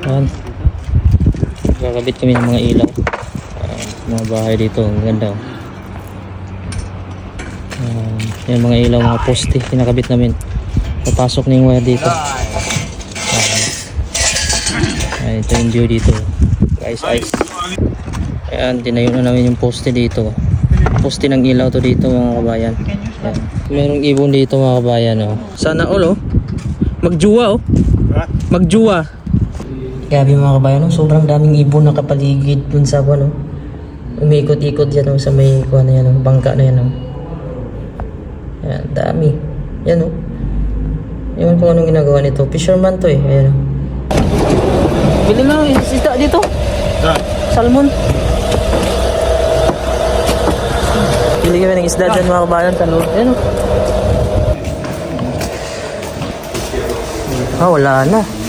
Ayan. Kakabit kami ng mga ilaw. Ayan, mga bahay dito. Ang ganda. oh. Ayan, yan mga ilaw, mga poste. Kinakabit namin. Papasok na yung wire dito. Ayan. Ayan, ito yung view dito. Guys, ice. Ayan, tinayo na namin yung poste dito. Poste ng ilaw to dito mga kabayan. Ayan. Merong ibon dito mga kabayan. Oh. Sana all oh. Magjuwa oh. Magjuwa. Grabe mga kabayan, oh. sobrang daming ibon na kapaligid dun sa ano. Umiikot-ikot yan oh, sa may kuha na yan, oh, bangka na yan. Oh. Ayan, dami. Yan oh. Ewan kung anong ginagawa nito. Fisherman to eh. Ayan. Bili na, isda dito. Salmon. Bili kami ng isda dyan mga kabayan. Salmon. Ayan oh. Ah, wala na.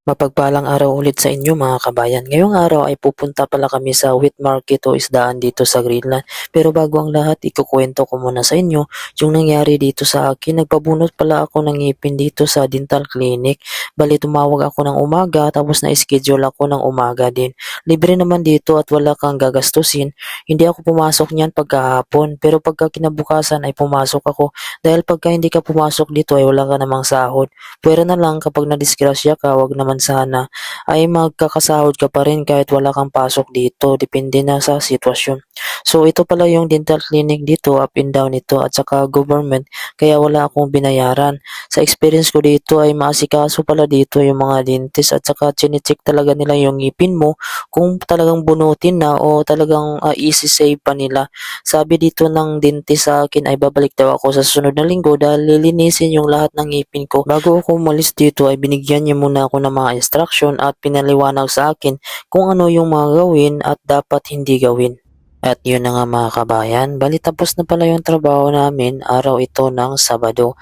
Mapagpalang araw ulit sa inyo mga kabayan. Ngayong araw ay pupunta pala kami sa wheat market o isdaan dito sa Greenland. Pero bago ang lahat, ikukwento ko muna sa inyo yung nangyari dito sa akin. Nagpabunot pala ako ng ngipin dito sa dental clinic. Bali tumawag ako ng umaga tapos na-schedule ako ng umaga din. Libre naman dito at wala kang gagastusin. Hindi ako pumasok niyan pagkahapon pero pagka kinabukasan ay pumasok ako dahil pagka hindi ka pumasok dito ay wala ka namang sahod. Pwera na lang kapag nadisgrasya ka, wag naman sana ay magkakasahod ka pa rin kahit wala kang pasok dito. Depende na sa sitwasyon. So ito pala yung dental clinic dito, up and down ito at saka government kaya wala akong binayaran. Sa experience ko dito ay maasikaso pala dito yung mga dentist at saka chinecheck talaga nila yung ngipin mo kung talagang bunutin na o talagang ah, easy save pa nila. Sabi dito ng dentist sa akin ay babalik daw ako sa susunod na linggo dahil lilinisin yung lahat ng ngipin ko. Bago ako umalis dito ay binigyan niya muna ako ng mga instruction at pinaliwanag sa akin kung ano yung mga gawin at dapat hindi gawin. At yun na nga mga kabayan, bali tapos na pala yung trabaho namin araw ito ng Sabado.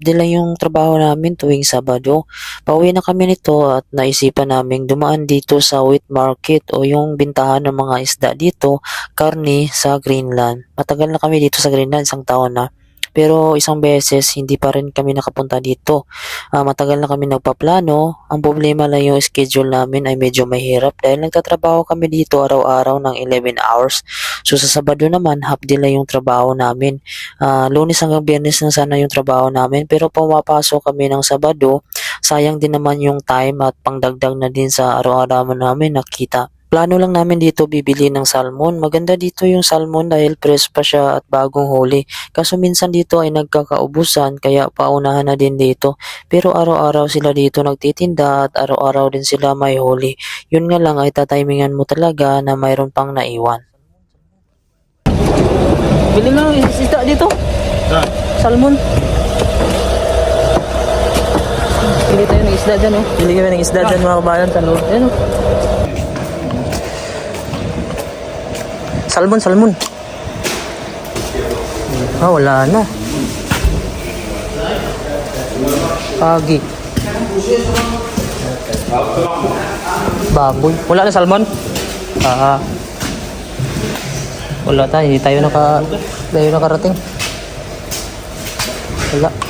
Day lang yung trabaho namin tuwing Sabado. Pauwi na kami nito at naisipan namin dumaan dito sa wheat market o yung bintahan ng mga isda dito, karni sa Greenland. Matagal na kami dito sa Greenland, isang taon na. Pero isang beses, hindi pa rin kami nakapunta dito. Ah, matagal na kami nagpaplano. Ang problema lang yung schedule namin ay medyo mahirap dahil nagtatrabaho kami dito araw-araw ng 11 hours. So sa Sabado naman, half day lang yung trabaho namin. Ah, lunes hanggang biyernes na sana yung trabaho namin pero pumapasok kami ng Sabado, sayang din naman yung time at pangdagdag na din sa araw-araw namin nakita. Plano lang namin dito bibili ng salmon. Maganda dito yung salmon dahil fresh pa siya at bagong huli. Kaso minsan dito ay nagkakaubusan kaya paunahan na din dito. Pero araw-araw sila dito nagtitinda at araw-araw din sila may huli. Yun nga lang ay tatimingan mo talaga na mayroon pang naiwan. Bili na isda dito. Salmon. Bili tayo ng isda dyan, oh. Bili kami ng isda dyan, mga kabayan. Salmon. Ayan, oh. Salmon, salmon. Ah, wala na. Pagi. Baboy. Wala na salmon? Ah. Wala tayo. Hindi tayo naka tayo nakarating. Wala.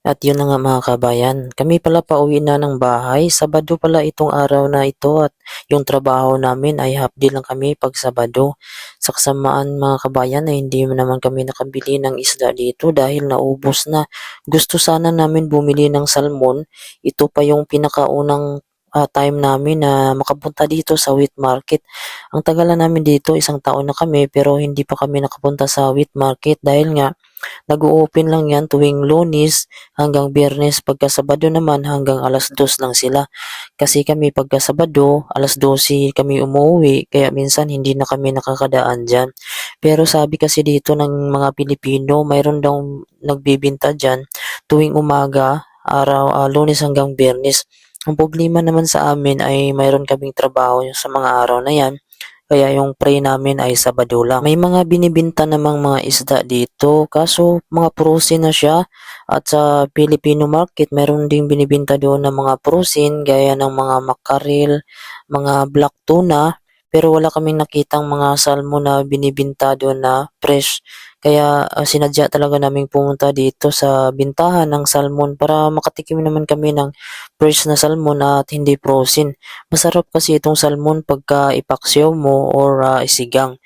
At yun na nga mga kabayan, kami pala pauwi na ng bahay. Sabado pala itong araw na ito at yung trabaho namin ay half day lang kami pag Sabado. Sa kasamaan mga kabayan ay hindi naman kami nakabili ng isda dito dahil naubos na. Gusto sana namin bumili ng salmon. Ito pa yung pinakaunang ah, time namin na makapunta dito sa wheat market. Ang tagal na namin dito, isang taon na kami pero hindi pa kami nakapunta sa wheat market dahil nga nag-open lang yan tuwing lunis hanggang biyernes. Pagka Sabado naman hanggang alas dos lang sila. Kasi kami pagka Sabado, alas 12 kami umuwi kaya minsan hindi na kami nakakadaan dyan. Pero sabi kasi dito ng mga Pilipino, mayroon daw nagbibinta dyan tuwing umaga, araw, ah, lunes hanggang biyernes. Ang problema naman sa amin ay mayroon kaming trabaho sa mga araw na yan. Kaya yung pray namin ay Sabado lang. May mga binibinta namang mga isda dito. Kaso mga prosin na siya. At sa Filipino market, meron ding binibinta doon ng mga prosin gaya ng mga makaril, mga black tuna, pero wala kaming nakitang mga salmon na binibinta doon na fresh. Kaya ah, sinadya talaga naming pumunta dito sa bintahan ng salmon para makatikim naman kami ng fresh na salmon at hindi frozen. Masarap kasi itong salmon pagka ipaksyaw mo or ah, isigang.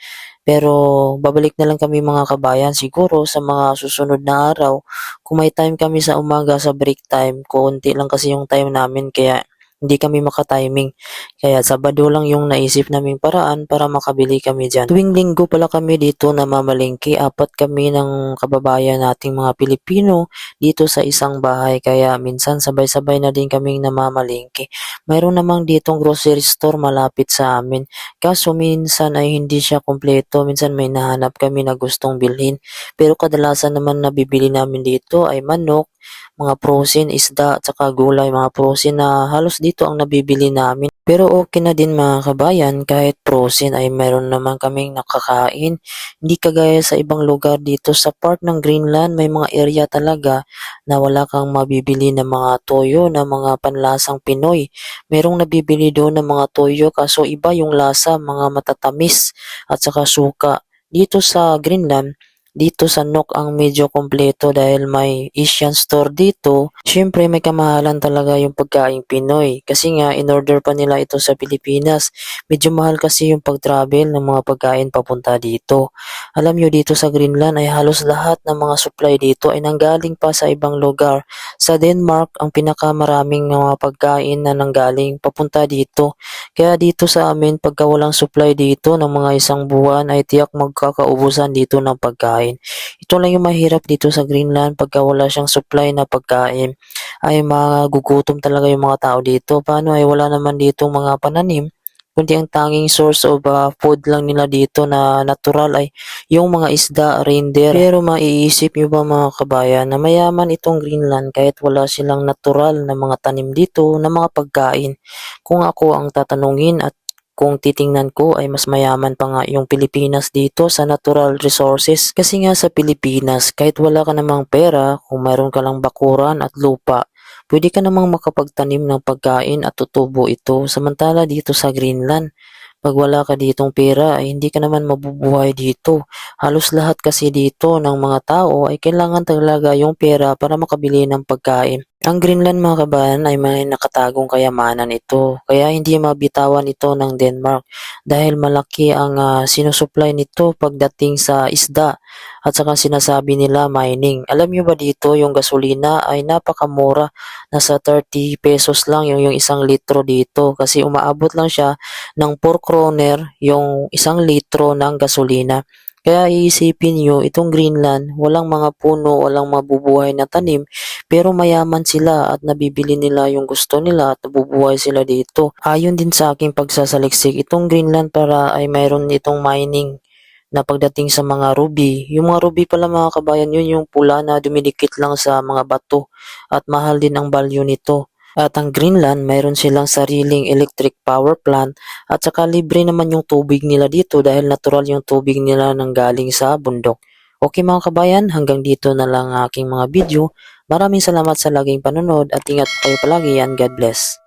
Pero babalik na lang kami mga kabayan siguro sa mga susunod na araw. Kung may time kami sa umaga sa break time, konti lang kasi yung time namin kaya hindi kami makatiming. Kaya Sabado lang yung naisip naming paraan para makabili kami dyan. Tuwing linggo pala kami dito na mamalingki. Apat kami ng kababayan nating mga Pilipino dito sa isang bahay. Kaya minsan sabay-sabay na din kaming namamalingki. Mayroon namang ditong grocery store malapit sa amin. Kaso minsan ay hindi siya kompleto. Minsan may nahanap kami na gustong bilhin. Pero kadalasan naman nabibili namin dito ay manok, mga frozen isda at saka gulay, mga frozen na halos dito ang nabibili namin. Pero okay na din mga kabayan kahit frozen ay meron naman kaming nakakain. Hindi kagaya sa ibang lugar dito sa part ng Greenland may mga area talaga na wala kang mabibili ng mga toyo na mga panlasang Pinoy. Merong nabibili doon ng mga toyo kaso iba yung lasa, mga matatamis at saka suka. Dito sa Greenland, dito sa Nook ang medyo kompleto dahil may Asian store dito. Siyempre may kamahalan talaga yung pagkain Pinoy kasi nga in order pa nila ito sa Pilipinas. Medyo mahal kasi yung pag-travel ng mga pagkain papunta dito. Alam nyo dito sa Greenland ay halos lahat ng mga supply dito ay nanggaling pa sa ibang lugar. Sa Denmark ang pinakamaraming mga pagkain na nanggaling papunta dito. Kaya dito sa amin pagka walang supply dito ng mga isang buwan ay tiyak magkakaubusan dito ng pagkain. Ito lang yung mahirap dito sa Greenland pagka wala siyang supply na pagkain ay magugutom talaga yung mga tao dito. Paano ay wala naman dito mga pananim kundi ang tanging source of ah, food lang nila dito na natural ay yung mga isda, reindeer. Pero maiisip nyo ba mga kabayan na mayaman itong Greenland kahit wala silang natural na mga tanim dito na mga pagkain. Kung ako ang tatanungin at kung titingnan ko ay mas mayaman pa nga yung Pilipinas dito sa natural resources. Kasi nga sa Pilipinas, kahit wala ka namang pera, kung mayroon ka lang bakuran at lupa, pwede ka namang makapagtanim ng pagkain at tutubo ito. Samantala dito sa Greenland, pag wala ka ditong pera ay hindi ka naman mabubuhay dito. Halos lahat kasi dito ng mga tao ay kailangan talaga yung pera para makabili ng pagkain. Ang Greenland mga kabayan ay may nakatagong kayamanan ito. Kaya hindi mabitawan ito ng Denmark dahil malaki ang ah, sinusupply nito pagdating sa isda at saka sinasabi nila mining. Alam nyo ba dito yung gasolina ay napakamura. Nasa 30 pesos lang yung, yung isang litro dito kasi umaabot lang siya ng 4 kroner yung isang litro ng gasolina. Kaya iisipin nyo, itong Greenland, walang mga puno, walang mabubuhay na tanim, pero mayaman sila at nabibili nila yung gusto nila at nabubuhay sila dito. Ayon din sa aking pagsasaliksik, itong Greenland para ay mayroon itong mining na pagdating sa mga ruby. Yung mga ruby pala mga kabayan, yun yung pula na dumidikit lang sa mga bato at mahal din ang value nito. At ang Greenland, mayroon silang sariling electric power plant at saka libre naman yung tubig nila dito dahil natural yung tubig nila nang galing sa bundok. Okay mga kabayan, hanggang dito na lang ang aking mga video. Maraming salamat sa laging panonood at ingat kayo palagi and God bless.